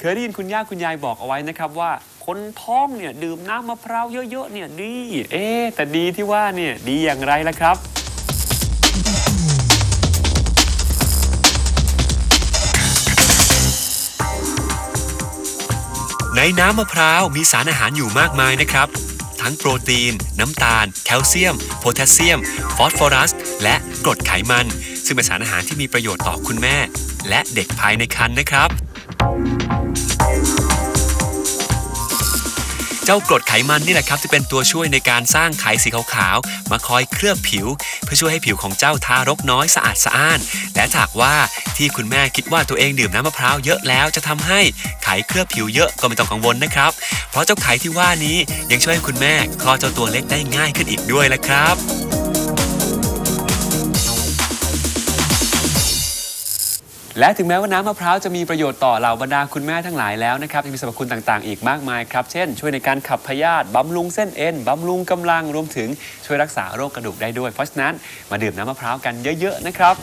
เคยได้ยินคุณย่าคุณยายบอกเอาไว้นะครับว่าคนท้องเนี่ยดื่มน้ำมะพร้าวเยอะๆเนี่ยดี เอ๊แต่ดีที่ว่าเนี่ยดีอย่างไรล่ะครับ ในน้ำมะพร้าวมีสารอาหารอยู่มากมายนะครับ ทั้งโปรตีน น้ำตาล แคลเซียม โพแทสเซียม ฟอสฟอรัส และกรดไขมัน ซึ่งเป็นสารอาหารที่มีประโยชน์ต่อคุณแม่ และเด็กภายในครรภ์นะครับ เจ้ากรดไขมันนี่แหละครับจะเป็นตัวช่วยในการสร้างไขสีขาวๆมาคอยเคลือบผิว เพื่อช่วยให้ผิวของเจ้าทารกน้อยสะอาดสะอ้าน และถากว่าที่คุณแม่คิดว่าตัวเองดื่มน้ำมะพร้าวเยอะแล้วจะทำให้ไขเคลือบผิวเยอะก็ไม่ต้องกังวลนะครับ เพราะเจ้าไขที่ว่านี้ยังช่วยให้คุณแม่คลอดเจ้าตัวเล็กได้ง่ายขึ้นอีกด้วยละครับ และถึงแม้ว่าน้ำมะพร้าวจะมีประโยชน์ต่อเหล่าบรรดาคุณแม่ทั้งหลายแล้วนะครับยังมีสรรพคุณต่างๆ อีกมากมายครับ เช่น ช่วยในการขับพยาธิบำรุงเส้นเอ็นบำรุงกำลังรวมถึงช่วยรักษาโรคกระดูกได้ด้วย เพราะฉะนั้นมาดื่มน้ำมะพร้าวกันเยอะๆนะครับ